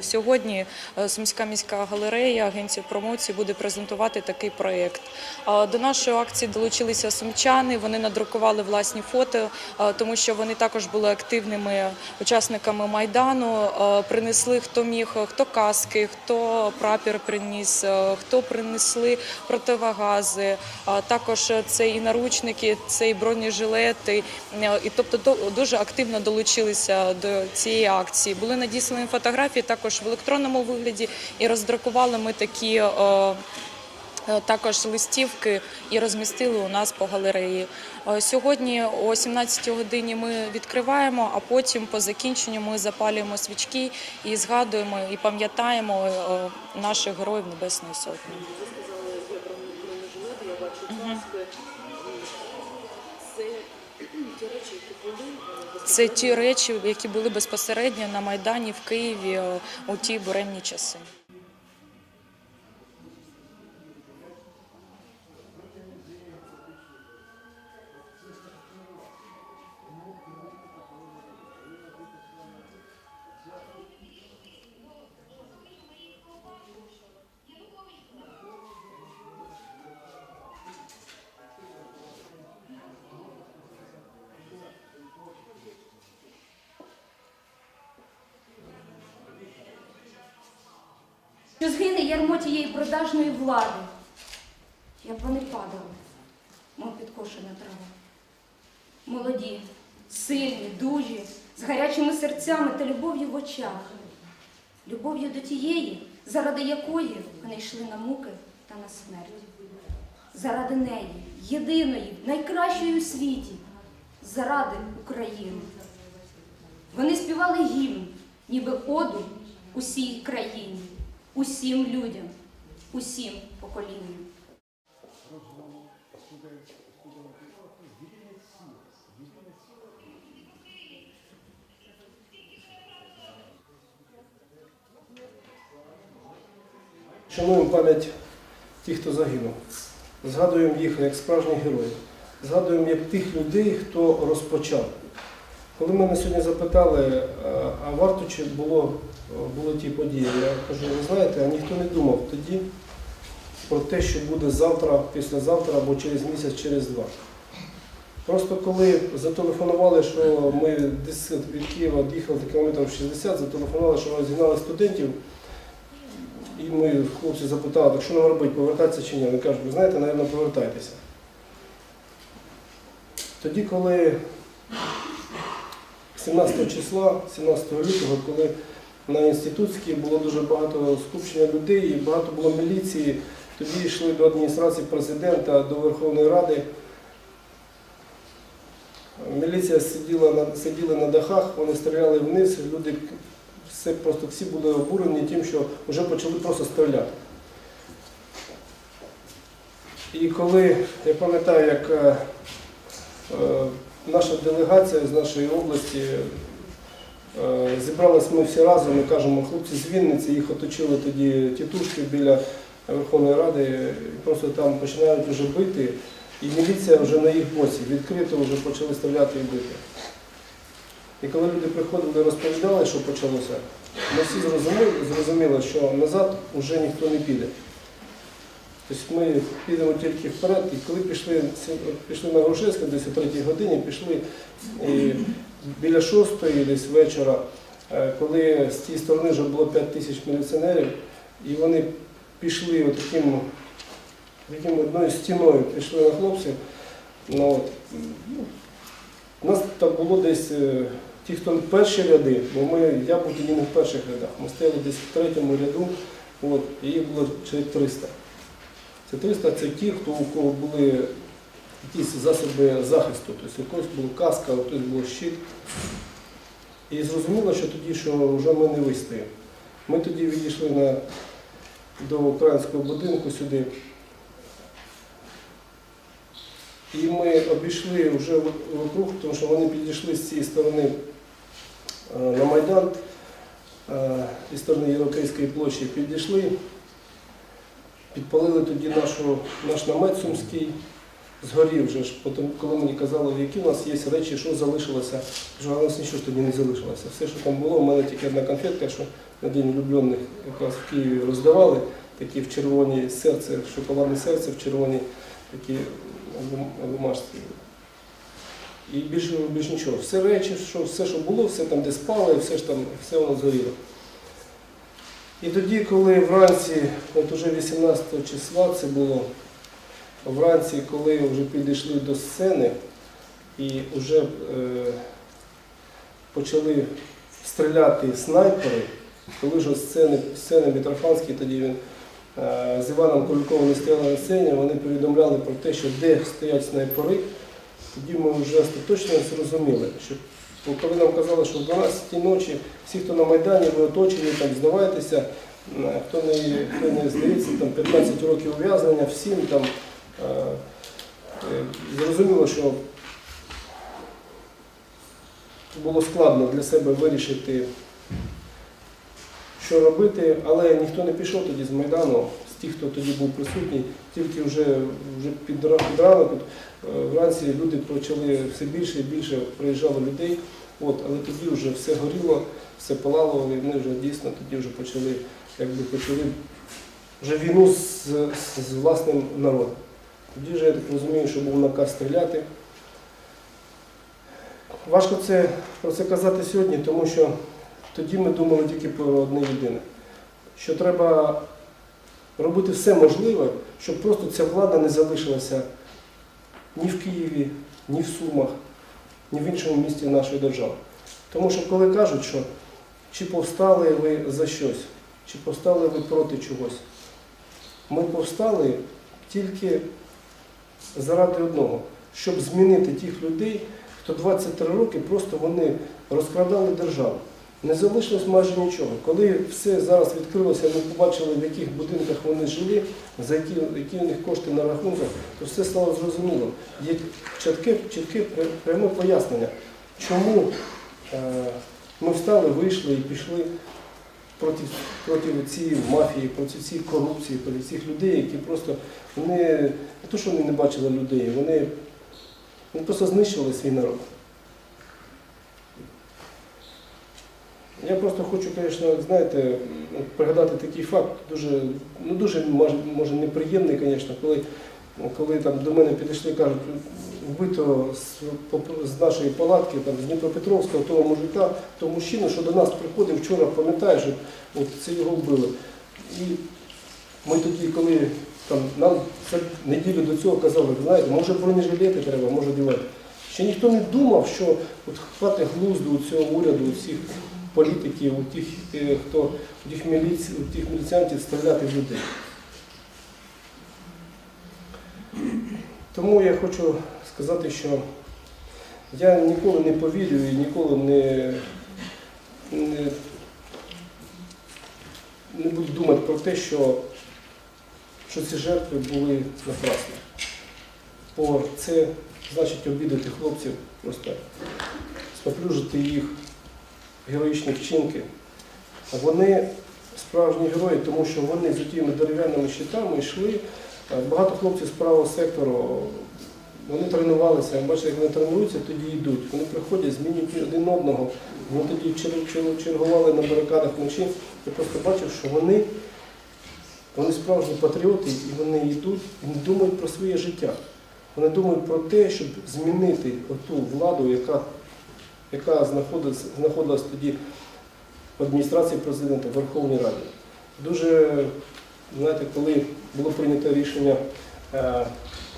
Сьогодні е, Сумська міська галерея, агенція промоції буде презентувати такий проєкт. До нашої акції долучилися сумчани. Вони надрукували власні фото, тому що вони також були активними учасниками майдану. Принесли хто міг, хто каски, хто прапір приніс, хто принесли противогази. Також це і наручники, це і бронежилети. І тобто дуже активно долучилися до цієї акції. Були надіслані фотографії також в електронному вигляді, і роздрукували ми такі. е, е, Також листівки і розмістили у нас по галереї. Е, Сьогодні о 17 годині ми відкриваємо, а потім по закінченню ми запалюємо свічки і згадуємо і пам'ятаємо наших героїв Небесної Сотні. Сказали, Це ті речі, які були безпосередньо на Майдані в Києві у ті буремні часи. Що згине ярмо тієї продажної влади. Я вони падали, мов підкошена трава. Молоді, сильні, дужі, з гарячими серцями та любов'ю в очах. Любов'ю до тієї, заради якої вони йшли на муки та на смерть. Заради неї, єдиної, найкращої у світі, заради України. Вони співали гімн, ніби оду усій країні, усім людям, усім поколінням. Шануємо пам'ять тих, хто загинув. Згадуємо їх як справжніх героїв. Згадуємо як тих людей, хто розпочав. Коли мене сьогодні запитали, а- а варто чи було, були ті події, я кажу, ви знаєте, а ніхто не думав тоді про те, що буде завтра, післязавтра або через місяць, через два. Просто коли зателефонували, що ми десь від Києва їхали кілометрів 60, зателефонували, що розігнали студентів. І ми хлопці запитали, так що нам робити, повертатися чи ні. Вони кажуть, ви знаєте, напевно, повертайтеся. Тоді, коли 17 числа, 17 лютого, коли на інститутській було дуже багато скупчення людей і багато було міліції, тоді йшли до адміністрації президента, до Верховної Ради. Міліція сиділа на, сиділа на дахах, вони стріляли вниз, люди все просто всі були обурені тим, що вже почали просто стріляти. І коли я пам'ятаю, як е, е, наша делегація з нашої області е, зібрались ми всі разом, ми кажемо, хлопці з Вінниці, їх оточили тоді тітушки біля Верховної Ради, і просто там починають вже бити, і міліція вже на їх боці, відкрито вже почали стріляти і бити. І коли люди приходили і розповідали, що почалося, ми всі зрозуміли, зрозуміли, що назад вже ніхто не піде. Тобто ми підемо тільки вперед, і коли пішли, пішли на Грушевське, десь о 3 годині, пішли і біля 6 десь вечора, е, коли з тієї сторони вже було 5 тисяч міліціонерів, і вони пішли отаким, таким одною стіною, пішли на хлопців. Ну, от, ну, у нас там було десь е, ті, хто перші ряди, бо ми, я був тоді не в перших рядах. Ми стояли десь в третьому ряду, от, і їх було чоловік 300. Це 300 це ті, хто у кого були якісь засоби захисту. Тобто у когось була каска, у когось був щит. І зрозуміло, що тоді, що вже ми не вистоїмо. Ми тоді відійшли на, до українського будинку сюди. І ми обійшли вже вокруг, тому що вони підійшли з цієї сторони е, на Майдан, е, зі сторони Європейської площі підійшли, підпалили тоді нашу, наш намет сумський, згорів вже ж, потім, коли мені казали, які у нас є речі, що залишилося, кажу, у нас нічого ж тоді не залишилося. Все, що там було, у мене тільки одна конфетка, що на День влюблених якраз в Києві роздавали такі в червоній серце, шоколадне серце в червоній такі бумажці. І більше, більше нічого. Все речі, що, все, що було, все там, де спали, все ж там, все воно згоріло. І тоді, коли вранці, от уже 18 числа це було, вранці, коли вже підійшли до сцени і вже е, почали стріляти снайпери, коли ж сцени, сцени Митрофанський, тоді він е, з Іваном Куликовим не стояли на сцені, вони повідомляли про те, що де стоять снайпери, тоді ми вже остаточно зрозуміли, що коли нам казали, що в 12 ночі всі, хто на Майдані, ви оточені, там здавайтеся, е, хто не, хто не здається, там 15 років ув'язнення, всім там е, е, зрозуміло, що було складно для себе вирішити, що робити, але ніхто не пішов тоді з Майдану, тих, хто тоді був присутній, тільки вже, вже під, ранок, е, вранці люди почали все більше і більше приїжджало людей, от, але тоді вже все горіло, все палало, і ми вже дійсно тоді вже почали, якби почали вже війну з, з власним народом. Тоді вже я так розумію, що був наказ стріляти. Важко це, про це казати сьогодні, тому що тоді ми думали тільки про одне єдине, що треба робити все можливе, щоб просто ця влада не залишилася ні в Києві, ні в Сумах, ні в іншому місті нашої держави. Тому що коли кажуть, що чи повстали ви за щось, чи повстали ви проти чогось, ми повстали тільки заради одного, щоб змінити тих людей, хто 23 роки просто вони розкрадали державу. Не залишилось майже нічого. Коли все зараз відкрилося, ми побачили, в яких будинках вони жили, за які, які у них кошти на рахунках, то все стало зрозуміло. Є чітке, чітке пряме пояснення, чому е, ми встали, вийшли і пішли проти, проти цієї мафії, проти цієї корупції, проти цих людей, які просто вони не то, що вони не бачили людей, вони, вони просто знищували свій народ. Я просто хочу, звісно, знаєте, пригадати такий факт, дуже, ну дуже може, неприємний, звісно, коли, коли там до мене підійшли, і кажуть, вбито з, з нашої палатки, там, з Дніпропетровського, того мужика, того мужчину, що до нас приходив вчора, пам'ятаєш, от, це його вбили. І ми тоді, коли там, нам неділю до цього казали, знаєте, може бронежилети треба, може дівати. Ще ніхто не думав, що от хватить глузду цього уряду, всіх політиків, у тих, е, хто у тих, міліці, у тих міліціантів стріляти в людей. Тому я хочу сказати, що я ніколи не повірю і ніколи не, не, не буду думати про те, що, що ці жертви були напрасні. Бо це значить обідати хлопців, просто споплюжити їх героїчні вчинки. Вони справжні герої, тому що вони з тими дерев'яними щитами йшли. Е, Багато хлопців з правого сектору, вони тренувалися, бачите, як вони тренуються, тоді йдуть. Вони приходять, змінюють один одного. Вони тоді чер- чер- чергували на барикадах вночі. Я просто бачив, що вони, вони справжні патріоти, і вони йдуть і не думають про своє життя. Вони думають про те, щоб змінити ту владу, яка, яка знаходилась, знаходилась тоді в адміністрації президента в Верховній Раді. Дуже, знаєте, коли було прийнято рішення, е,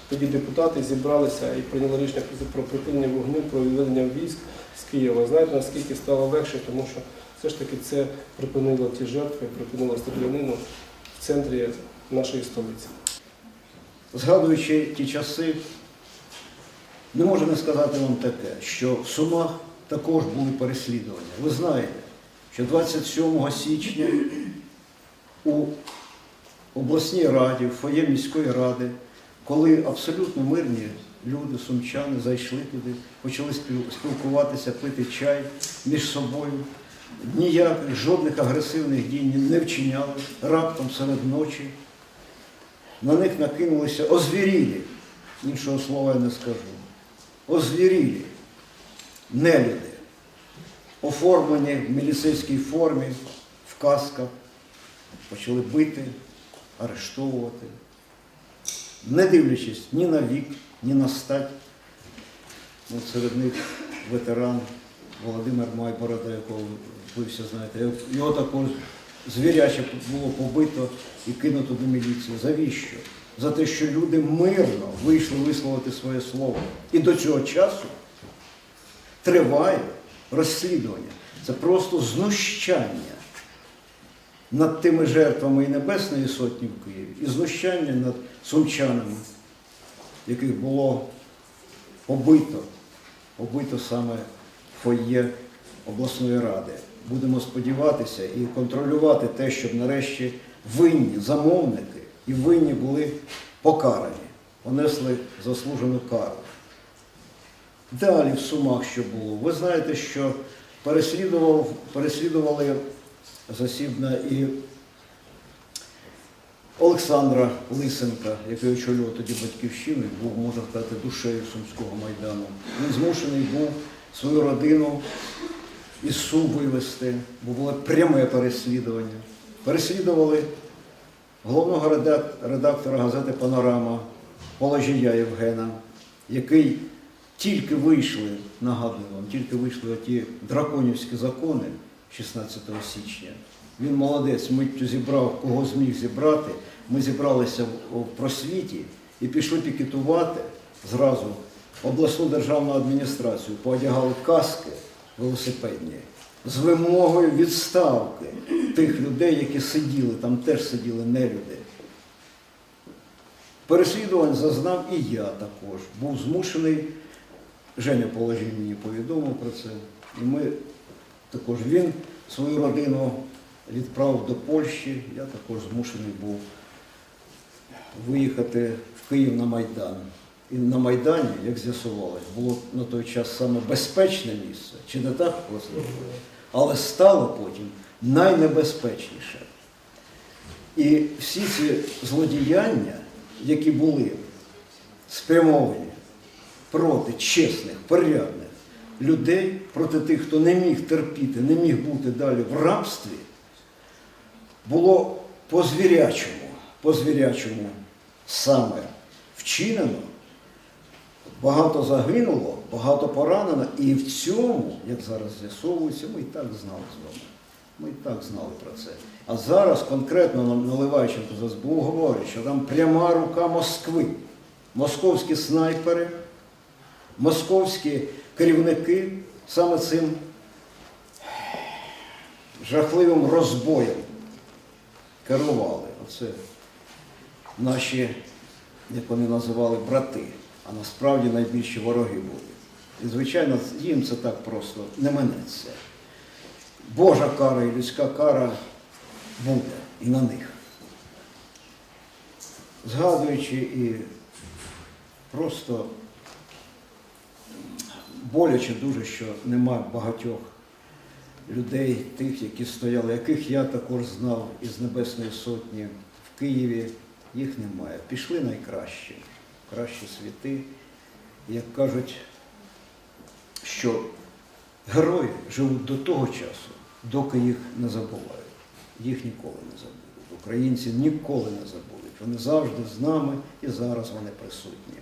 тоді депутати зібралися і прийняли рішення про припинення вогню, про відведення військ з Києва. Знаєте, наскільки стало легше, тому що все ж таки це припинило ті жертви, припинило стрілянину в центрі нашої столиці. Згадуючи ті часи, не можу не сказати вам таке, що в Сумах також були переслідування. Ви знаєте, що 27 січня у обласній раді, в фоє міської ради, коли абсолютно мирні люди, сумчани, зайшли туди, почали спілкуватися, пити чай між собою. Ніяких жодних агресивних дій не вчиняли раптом серед ночі. На них накинулися озвірілі, іншого слова я не скажу. Озвірілі, нелюди, оформлені в міліцейській формі, в касках, почали бити, арештовувати, не дивлячись ні на вік, ні на стать. Ну, серед них ветеран Володимир Майборода, якого ви всі знаєте. Його також звіряче було побито і кинуто до міліції. Завіщо? За те, що люди мирно вийшли висловити своє слово. І до цього часу триває розслідування. Це просто знущання над тими жертвами і Небесної Сотні в Києві, і знущання над сумчанами, яких було побито, побито саме фоє обласної ради. Будемо сподіватися і контролювати те, щоб нарешті винні замовники і винні були покарані, понесли заслужену кару. Далі в Сумах що було? Ви знаєте, що переслідував, переслідували засібна і Олександра Лисенка, який очолював тоді батьківщину, був, можна сказати, душею Сумського майдану. Він змушений був свою родину із Сум вивезти, бо було пряме переслідування. Переслідували головного редактора газети Панорама Положія Євгена, який тільки вийшли, нагадую вам, тільки вийшли ті драконівські закони 16 січня. Він молодець, миттю зібрав, кого зміг зібрати. Ми зібралися в- просвіті і пішли пікетувати зразу обласну державну адміністрацію, поодягали каски велосипедні з вимогою відставки тих людей, які сиділи, там теж сиділи нелюди. Переслідувань зазнав і я також. Був змушений, Женя положив мені повідомив про це. І ми також він свою родину відправив до Польщі. Я також змушений був виїхати в Київ на Майдан. І на Майдані, як з'ясувалось, було на той час саме безпечне місце, чи не так просто? Але стало потім найнебезпечніше. І всі ці злодіяння, які були спрямовані проти чесних, порядних людей, проти тих, хто не міг терпіти, не міг бути далі в рабстві, було по-звірячому, по-звірячому саме вчинено. Багато загинуло, багато поранено, і в цьому, як зараз з'ясовується, ми і так знали з вами. Ми і так знали про це. А зараз конкретно нам Наливайченко з СБУ говорить, що там пряма рука Москви, московські снайпери, московські керівники саме цим жахливим розбоєм керували. Оце наші, як вони називали, брати, а насправді найбільші вороги були. І, звичайно, їм це так просто не минеться. Божа кара і людська кара буде і на них. Згадуючи і просто боляче дуже, що нема багатьох людей, тих, які стояли, яких я також знав із Небесної Сотні в Києві, їх немає. Пішли найкращі, кращі світи. Як кажуть, що герої живуть до того часу, доки їх не забувають. Їх ніколи не забудуть. Українці ніколи не забудуть. Вони завжди з нами і зараз вони присутні.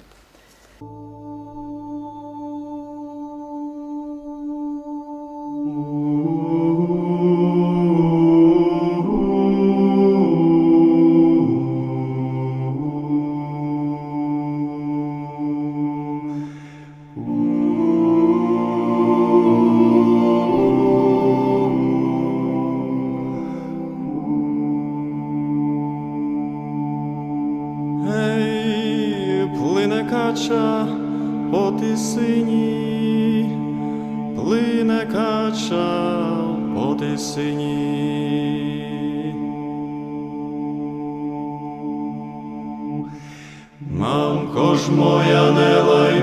Мамко ж моя не лай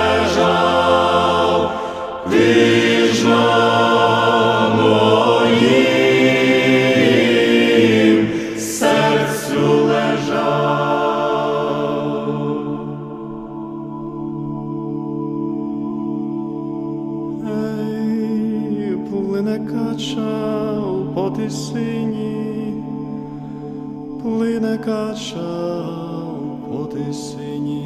по тисині, плине кача по тисині.